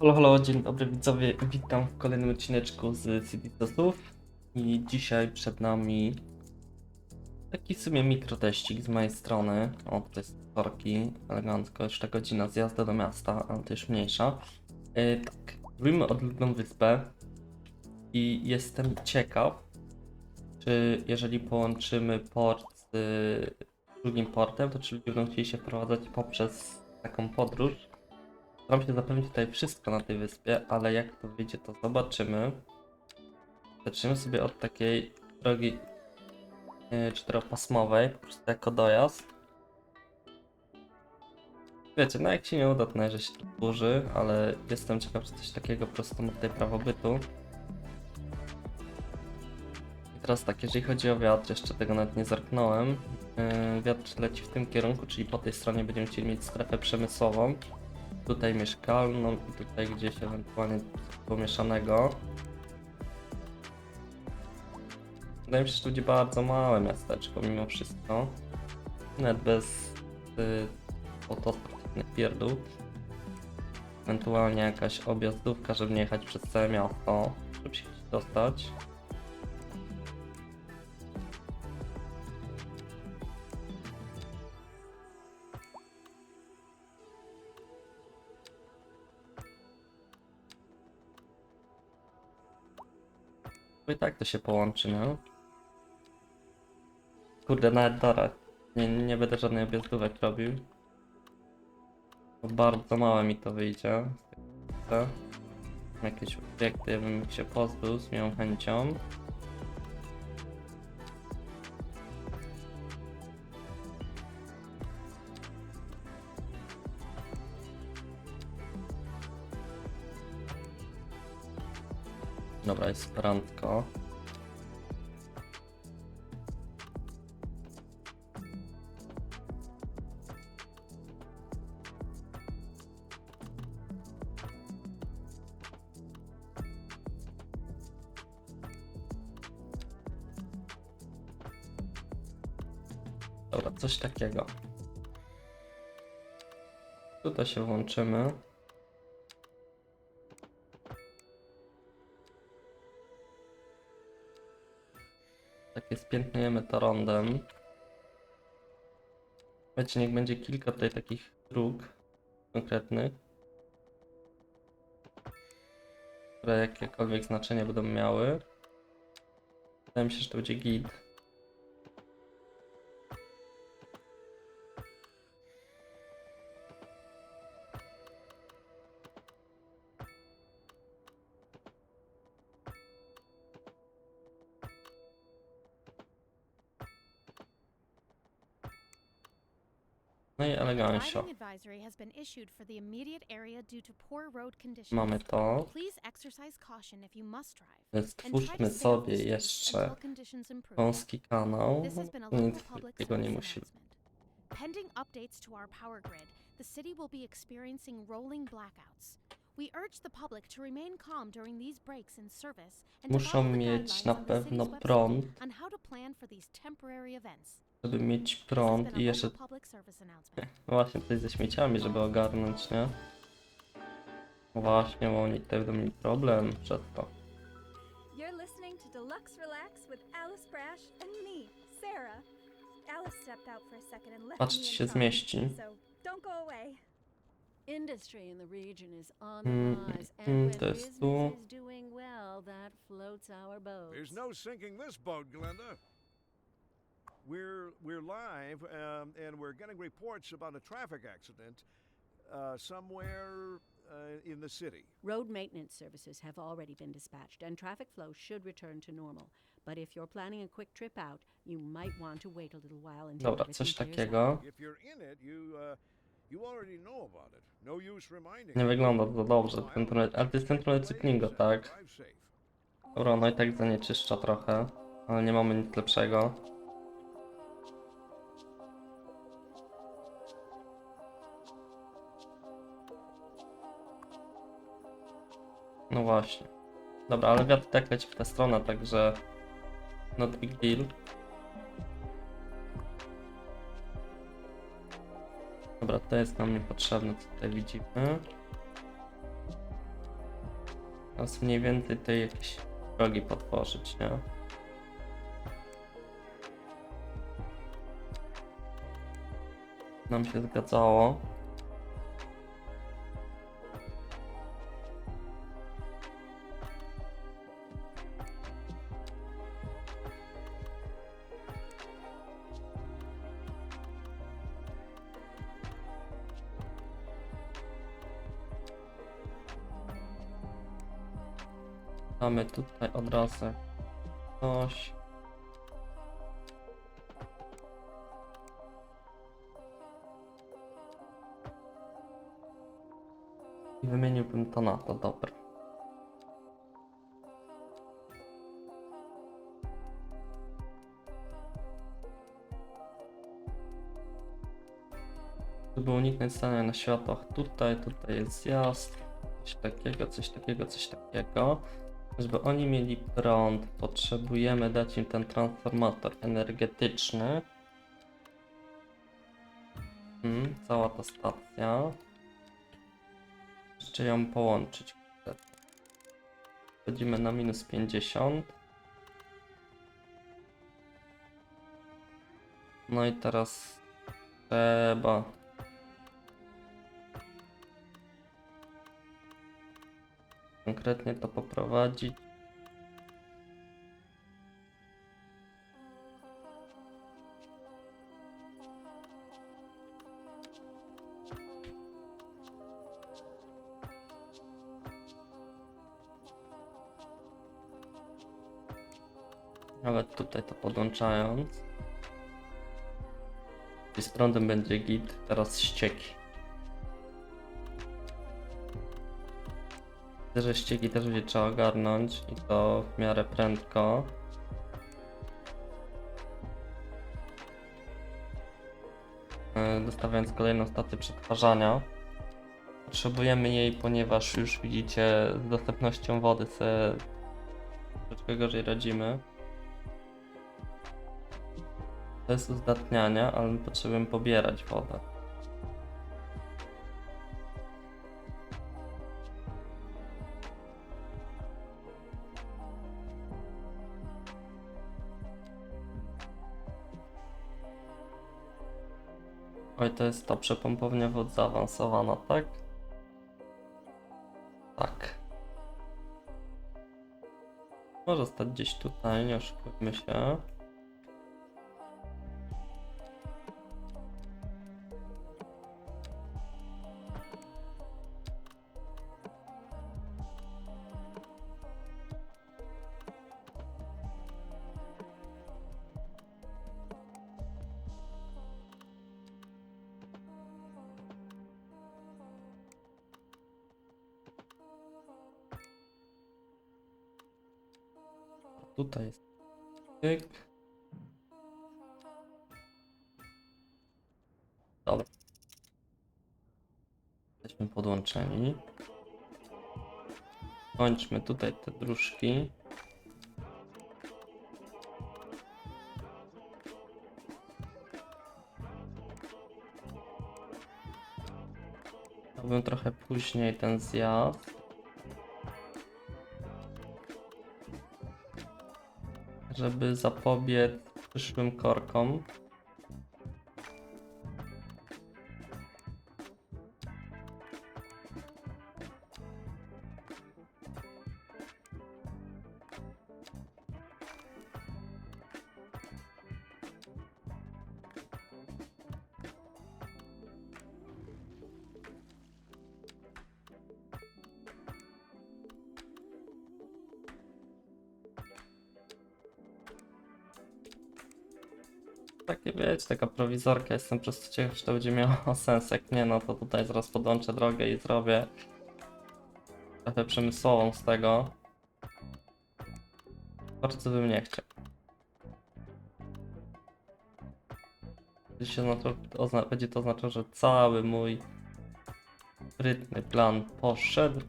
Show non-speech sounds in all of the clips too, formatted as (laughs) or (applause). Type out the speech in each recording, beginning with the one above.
Halo, halo, dzień dobry widzowie, witam w kolejnym odcineczku z City Testów i dzisiaj przed nami taki w sumie mikroteścik z mojej strony, o to jest torki, elegancko, jeszcze godzina zjazdu do miasta, ale to już mniejsza. E, tak, robimy odludną wyspę. I jestem ciekaw, czy jeżeli połączymy port z drugim portem, to czy ludzie będą chcieli się wprowadzać poprzez taką podróż, Staram się zapewnić tutaj wszystko na tej wyspie, ale jak to wyjdzie, to zobaczymy. Zaczniemy sobie od takiej drogi yy, czteropasmowej, po prostu jako dojazd. Wiecie, no jak się nie uda, to najwyżej się burzy, ale jestem ciekaw, czy coś takiego po prostu ma tutaj prawo bytu. I teraz tak, jeżeli chodzi o wiatr, jeszcze tego nawet nie zerknąłem. Yy, wiatr leci w tym kierunku, czyli po tej stronie będziemy chcieli mieć strefę przemysłową tutaj mieszkalną i tutaj gdzieś ewentualnie pomieszanego. Wydaje mi się, że to będzie bardzo małe miasteczko mimo wszystko. Nawet bez y, autostrad pierdół. Ewentualnie jakaś objazdówka, żeby nie jechać przez całe miasto, żeby się gdzieś dostać. Bo i tak to się połączy, no. Kurde, nawet dobra. Nie, nie będę żadnej objazdówek robił. Bo bardzo małe mi to wyjdzie. Jakieś obiekty bym się pozbył z miłą chęcią. Jest. Dobra, coś takiego. Tutaj się włączymy. Takie spiętniemy to rondem. Wiecie, niech będzie kilka tutaj takich dróg konkretnych. Które jakiekolwiek znaczenie będą miały. Wydaje mi się, że to będzie git. Więc and try to Stwórzmy stay off sobie jeszcze until conditions improve. wąski kanał. This has been a Nic takiego nie. Pending updates to our power grid, the city will be experiencing rolling blackouts. We urge the public to remain calm during these breaks in service and to Muszą follow the mieć guidelines na on the city's pewno website prąd, on how to plan for these temporary events. Żeby mieć prąd i jeszcze announcement. (laughs) właśnie tutaj ze śmieciami, żeby ogarnąć, nie? Właśnie, bo oni tutaj będą mieli problem przez to. You're listening to Deluxe Relax with Alice Brash and me, Sarah. Alice stepped out for a second and left Patrzcie me in się zmieści. Industry in the region is on Mm, the rise, and mm, when to jest business is doing well, that floats our boat. There's no sinking this boat, Glenda. We're we're live, um, and we're getting reports about a traffic accident uh, somewhere uh, in the city. Road maintenance services have already been dispatched, and traffic flow should return to normal. But if you're planning a quick trip out, you might want to wait a little while until Dobra, coś takiego. If you're in it, you uh, you already know about it. No use reminding. Nie you. wygląda to dobrze, No, ten tunel, ale to jest ten tunel cyklingo, tak? Drive safe. Dobra, no i tak zanieczyszcza trochę, ale nie mamy nic lepszego. No właśnie. Dobra, ale wiatr tak leci w tę stronę, także not big deal. Dobra, to jest nam niepotrzebne, co tutaj widzimy. Teraz mniej więcej tutaj jakieś drogi potworzyć, nie? Nam się zgadzało. Mamy tutaj od razu coś. I wymieniłbym to na to, dobra. Żeby uniknąć stania na światłach tutaj, tutaj jest zjazd, coś takiego, coś takiego, coś takiego. Żeby oni mieli prąd, potrzebujemy dać im ten transformator energetyczny. Hmm, cała ta stacja. Jeszcze ją połączyć. Wchodzimy na minus 50. No i teraz trzeba konkretnie to poprowadzić. Nawet tutaj to podłączając. I z prądem będzie git, teraz ścieki. Widzę, że ścieki też będzie trzeba ogarnąć i to w miarę prędko. E, Dostawiając kolejną stację przetwarzania. Potrzebujemy jej, ponieważ już widzicie z dostępnością wody sobie troszeczkę gorzej radzimy. To jest uzdatnianie, ale my potrzebujemy pobierać wodę. Jest ta przepompownia wód zaawansowana, tak? Tak. Może stać gdzieś tutaj, nie oszukujmy się. Tutaj jest. Tyk. Dobra. Jesteśmy podłączeni. Kończmy tutaj te dróżki. Chciałbym trochę później ten zjazd. Żeby zapobiec przyszłym korkom. Taka prowizorka, jestem po prostu ciekaw, czy to będzie miało (laughs) sens, jak nie, no to tutaj zaraz podłączę drogę i zrobię trochę przemysłową z tego. Bardzo bym nie chciał. Będzie się Będzie to oznaczało, że cały mój sprytny plan poszedł.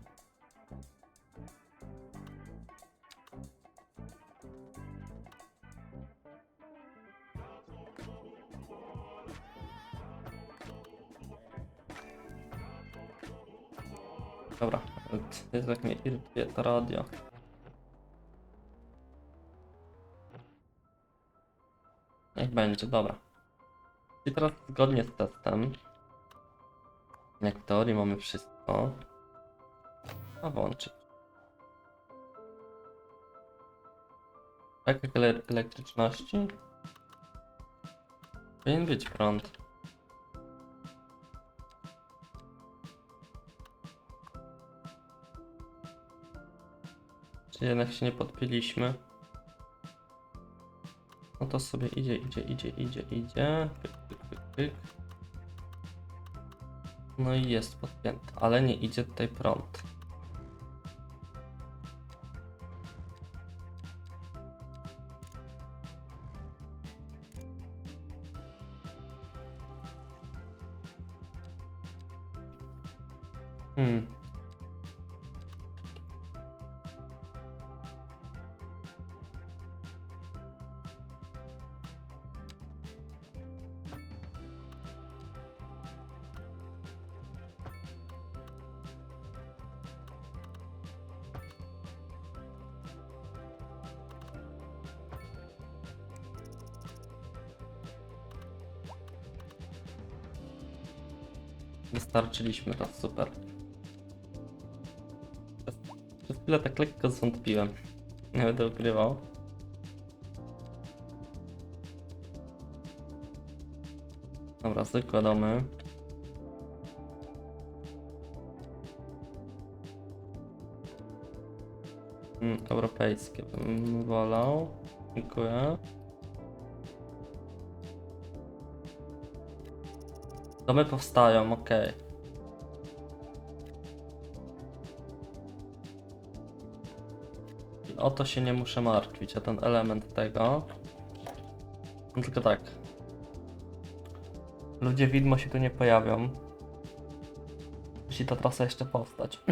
Dobra, jest jak mnie irytuje to radio. Niech będzie, dobra. I teraz zgodnie z testem, jak w teorii mamy wszystko, a włączyć. Tak jak ele elektryczności? Powinien być prąd. Czy jednak się nie podpiliśmy? No to sobie idzie, idzie, idzie, idzie, idzie. Pyk, pyk, pyk, pyk. No i jest podpięty, ale nie idzie tutaj prąd. Wystarczyliśmy to, super. Przez, chwilę tak lekko zwątpiłem. Nie będę ukrywał. Dobra, zwykłe domy. Mm, europejskie bym wolał. Dziękuję. Domy powstają, okej. I O to się nie muszę martwić, a ten element tego. No tylko tak. Ludzie widmo się tu nie pojawią. Musi ta trasa jeszcze powstać. (clears throat)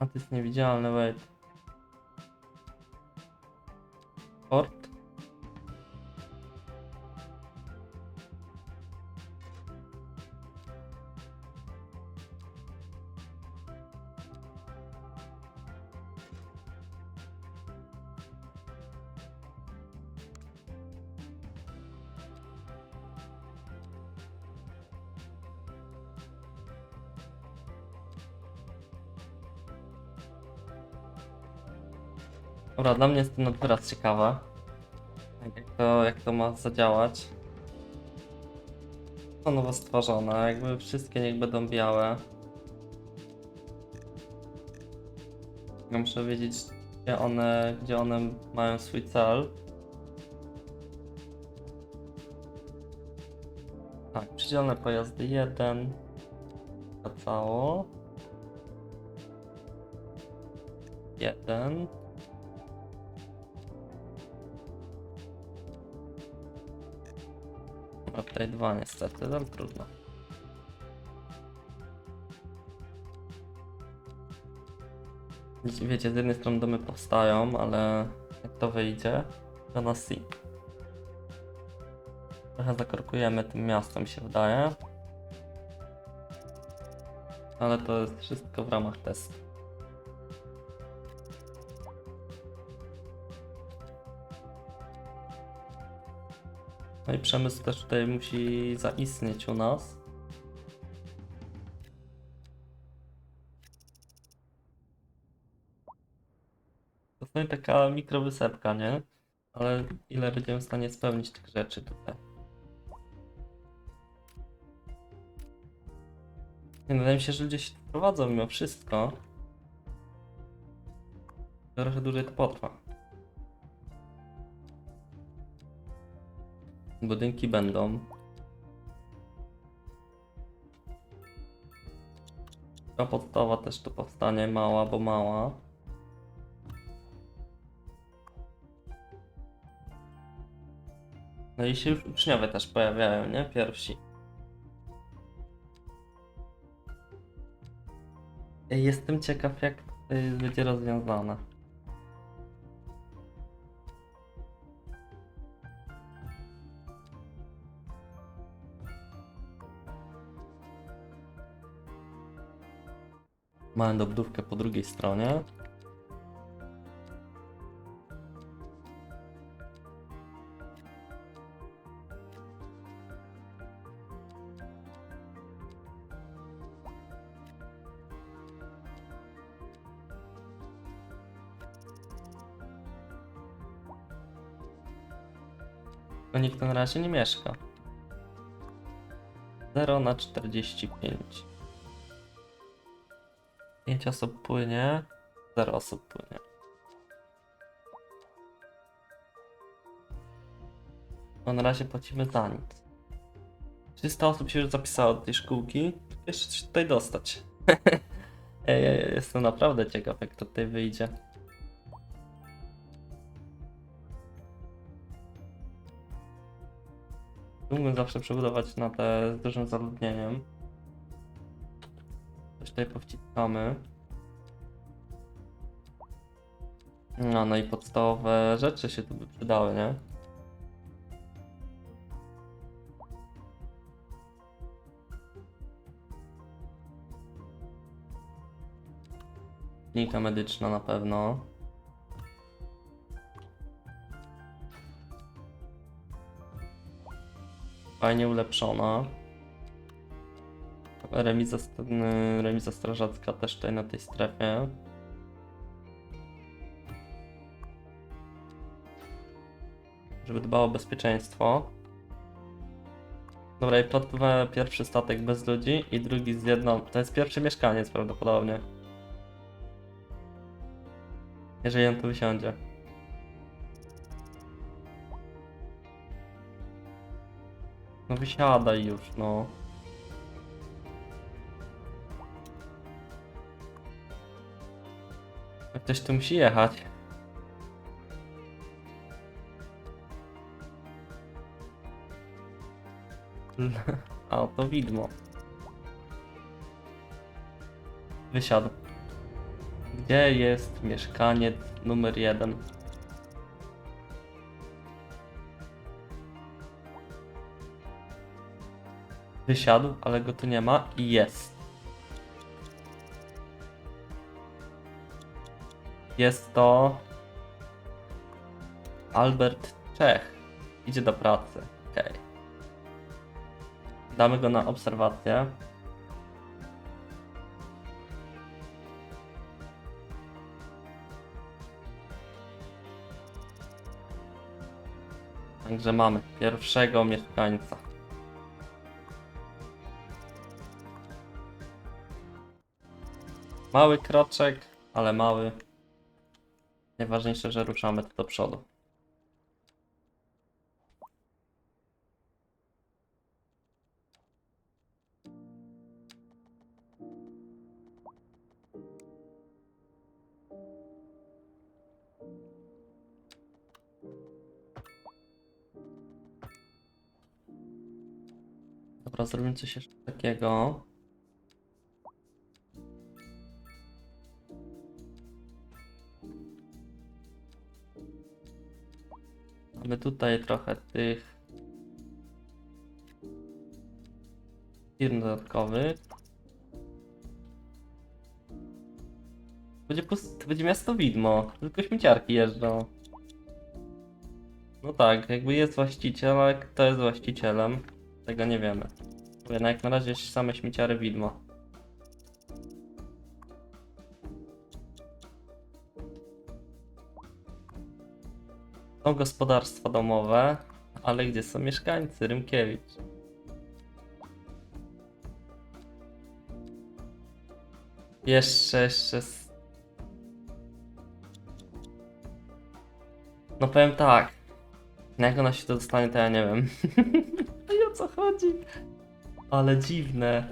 A to jest niewidzialne, wait. Port. Dobra, dla mnie jest to teraz ciekawe. Jak to, jak to ma zadziałać. To nowo stworzone, jakby wszystkie niech będą białe. Ja muszę wiedzieć, gdzie one, gdzie one mają swój cel. Tak, przydzielone pojazdy 1. Wracało. 1. Tutaj dwa niestety, ale trudno. Wiecie, z jednej strony domy powstają, ale jak to wyjdzie, to na C. Trochę zakorkujemy tym miastem, się wydaje. Ale to jest wszystko w ramach testu. No i przemysł też tutaj musi zaistnieć u nas. To jest taka mikrowysepka, nie? Ale ile będziemy w stanie spełnić tych rzeczy tutaj? Nie, wydaje mi się, że ludzie się prowadzą mimo wszystko. Trochę dłużej to potrwa. Budynki będą. Ta podstawa też tu powstanie, mała, bo mała. No i się już uczniowie też pojawiają, nie? Pierwsi. Jestem ciekaw, jak to będzie rozwiązane. Mamy dobudówkę po drugiej stronie. No nikt na razie nie mieszka. 0 na 45. 5 osób płynie, 0 osób płynie. No na razie płacimy za nic. 300 osób się już zapisało do tej szkółki. Jeszcze się tutaj dostać. (laughs) Ej, jestem naprawdę ciekaw jak to tutaj wyjdzie. Mógłbym zawsze przebudować na te z dużym zaludnieniem. Tutaj powciskamy. No, no i podstawowe rzeczy się tu by przydały, nie? Klinika medyczna na pewno. Fajnie ulepszona. Remiza, remiza strażacka też tutaj na tej strefie. Żeby dbało o bezpieczeństwo. Dobra, i podpływamy pierwszy statek bez ludzi i drugi z jedną. To jest pierwszy mieszkaniec prawdopodobnie. Jeżeli on tu wysiądzie. No wysiadaj już, no. Ktoś tu musi jechać. (laughs) A, to widmo. Wysiadł. Gdzie jest mieszkaniec numer jeden? Wysiadł, ale go tu nie ma i jest. Jest to Albert Czech. Idzie do pracy. Okej. Damy go na obserwację. Także mamy pierwszego mieszkańca. Mały kroczek, ale mały. Najważniejsze, że ruszamy tu do przodu. Dobra, zrobimy coś jeszcze takiego. Mamy tutaj trochę tych firm dodatkowych. Będzie, pust- będzie miasto widmo, tylko śmieciarki jeżdżą. No tak, jakby jest właściciel, ale kto jest właścicielem, tego nie wiemy. Jednak na razie same śmieciary widmo. Są gospodarstwa domowe, ale gdzie są mieszkańcy? Rymkiewicz. Jeszcze, jeszcze. No powiem tak. Jak ona się to dostanie, to ja nie wiem. (laughs) I o co chodzi? Ale dziwne.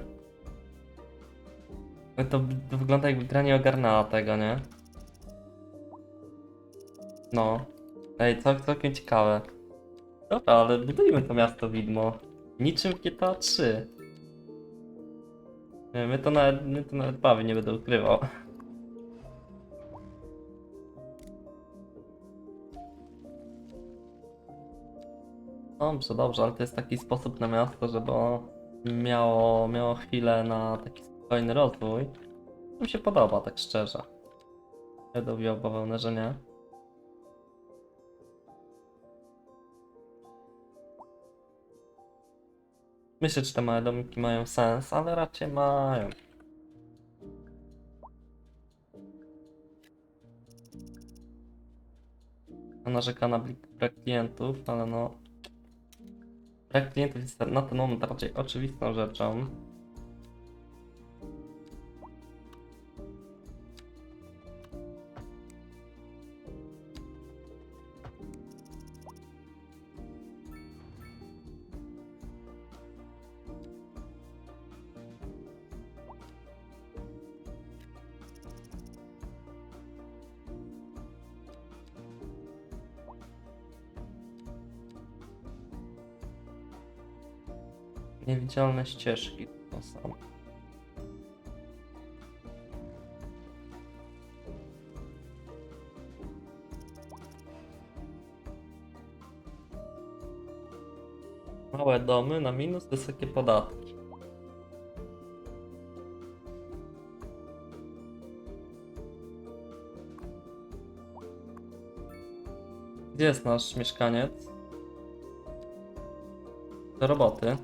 No To, to wygląda jakby gra nie ogarnęła tego, nie? No. Ej, cał, całkiem ciekawe. Dobra, ale budujmy to miasto widmo. Niczym w GTA 3. Nie, My to nawet, my to nawet bawi, nie będę ukrywał. Dobrze, dobrze, ale to jest taki sposób na miasto, żeby miało, miało chwilę na taki spokojny rozwój. Mi się podoba, tak szczerze. Ja dobił bawełnę, że nie. Myślę, czy te małe domki mają sens, ale raczej mają. Narzeka na brak klientów, ale no. Brak klientów jest na ten moment raczej oczywistą rzeczą. Niewidzialne ścieżki to są. Małe domy na minus, wysokie podatki. Gdzie jest nasz mieszkaniec? Do roboty.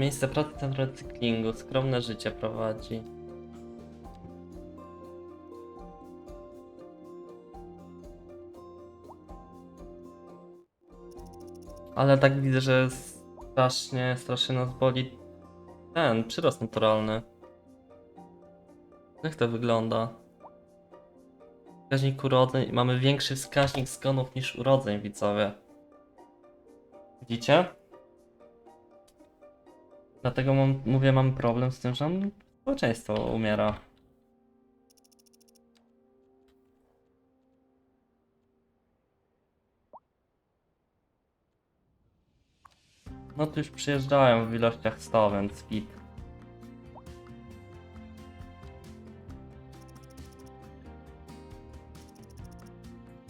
Miejsce pracy centrum recyklingu, skromne życie prowadzi. Ale tak widzę, że strasznie, strasznie nas boli ten przyrost naturalny. Jak to wygląda? Wskaźnik urodzeń. Mamy większy wskaźnik zgonów niż urodzeń, widzowie. Widzicie? Dlatego mam, mówię, mam problem z tym, że społeczeństwo umiera. No tu już przyjeżdżają w ilościach 100, więc git.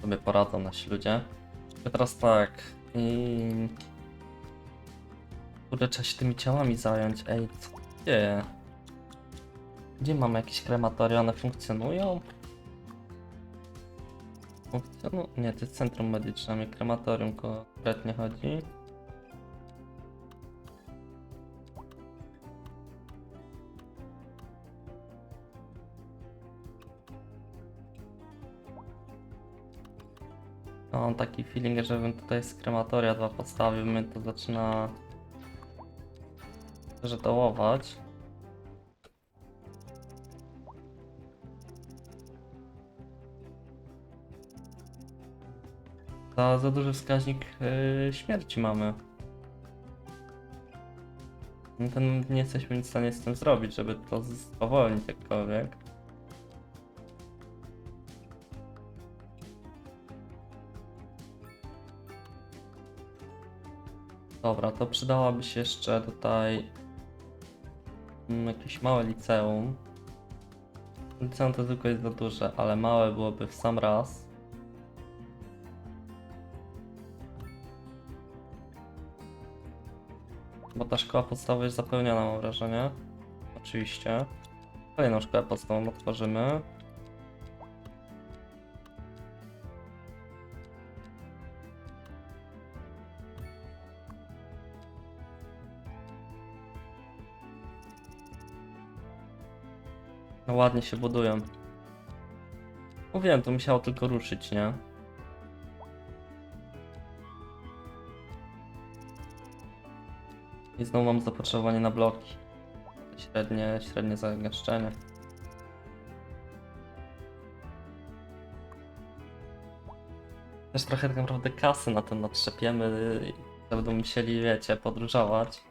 Sobie poradzą nasi ludzie. Teraz tak. I... Kurde, trzeba się tymi ciałami zająć. Ej, co dzieje? Gdzie mamy jakieś krematoria? One funkcjonują? Funkcjonują? Nie, to jest centrum medyczne, mi krematorium konkretnie chodzi. No, Mam taki feeling, żebym tutaj z krematoria dwa podstawił, mnie to zaczyna że dołować. Za, za duży wskaźnik yy, śmierci mamy. No Ten, nie jesteśmy nic w stanie z tym zrobić, żeby to spowolnić jakkolwiek. Dobra, to przydałaby się jeszcze tutaj jakieś małe liceum. Liceum to tylko jest za duże, ale małe byłoby w sam raz. Bo ta szkoła podstawowa jest zapełniona, mam wrażenie. Oczywiście. Kolejną szkołę podstawową otworzymy. No ładnie się budują. Mówiłem, to musiało tylko ruszyć, nie? I znowu mam zapotrzebowanie na bloki. Średnie, średnie zagęszczenie. Też trochę tak naprawdę kasy na tym natrzepiemy będą musieli, wiecie, podróżować.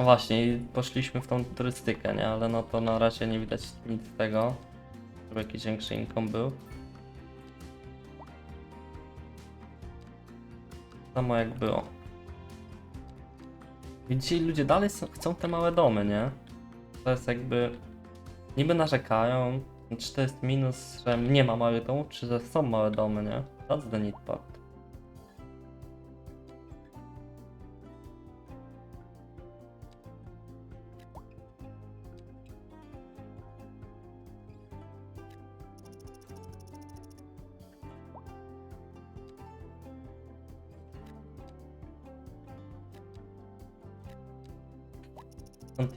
A właśnie, i poszliśmy w tą turystykę, nie? Ale no to na razie nie widać nic z tego, żeby jakiś większy income był. Samo jak było. I dzisiaj ludzie dalej są, chcą te małe domy, nie? To jest jakby... Niby narzekają, czy to jest minus, że nie ma małych domów, czy że są małe domy, nie? That's the neat part.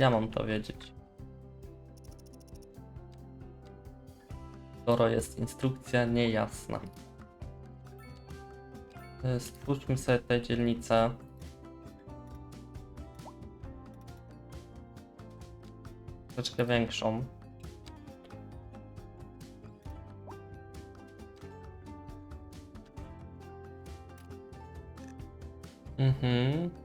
Ja mam to wiedzieć? Skoro jest instrukcja niejasna. E, Stwórzmy sobie tę dzielnicę. Troszeczkę większą. Mhm.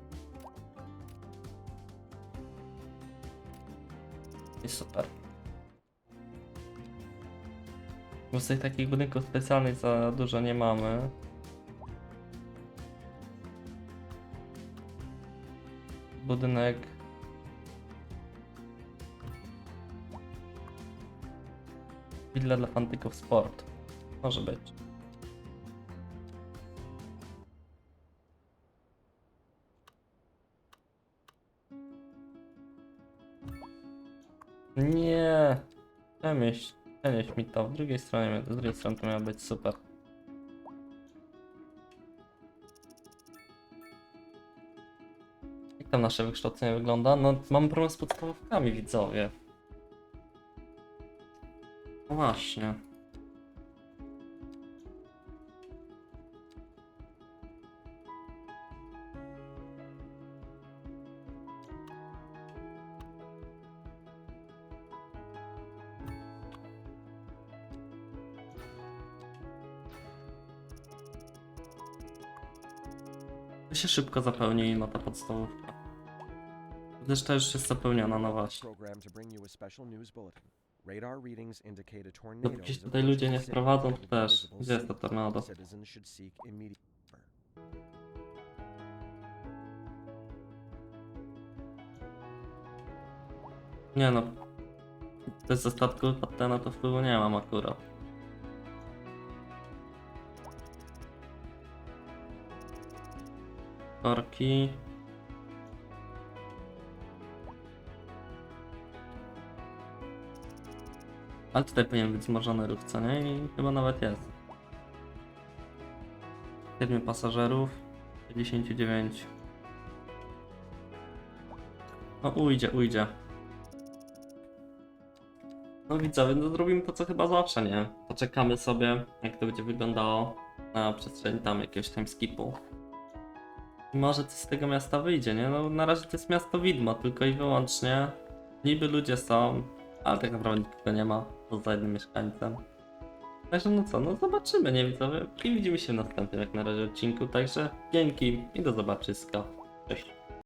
Super. Bo z tych takich budynków specjalnych za dużo nie mamy. Budynek. Willa dla fantyków sport. Może być. Przenieś mi to. W drugiej stronie, z drugiej strony to miało być super. Jak tam nasze wykształcenie wygląda? No, mam problem z podstawówkami, widzowie. No właśnie. Się szybko zapełni no ta podstawówka. Zresztą już jest zapełniona, no właśnie. Dopóki się tutaj ludzie nie wprowadzą, to też. Gdzie jest to tornado? Nie no. To jest ze statku Patena, to wpływu nie mam akurat. Korki. Ale tutaj powinien być wzmożony ruch, co nie? I chyba nawet jest. 7 pasażerów, 59. No ujdzie, ujdzie. No widzowie, no zrobimy to co chyba zawsze, nie? Poczekamy sobie, jak to będzie wyglądało na przestrzeni tam jakiegoś timeskipu. I może coś z tego miasta wyjdzie, nie? No na razie to jest miasto widmo, tylko i wyłącznie. Niby ludzie są, ale tak naprawdę nikogo nie ma, poza jednym mieszkańcem. Także no co, no zobaczymy, nie widzowie? I widzimy się w następnym jak na razie odcinku, także dzięki i do zobaczyska. Cześć.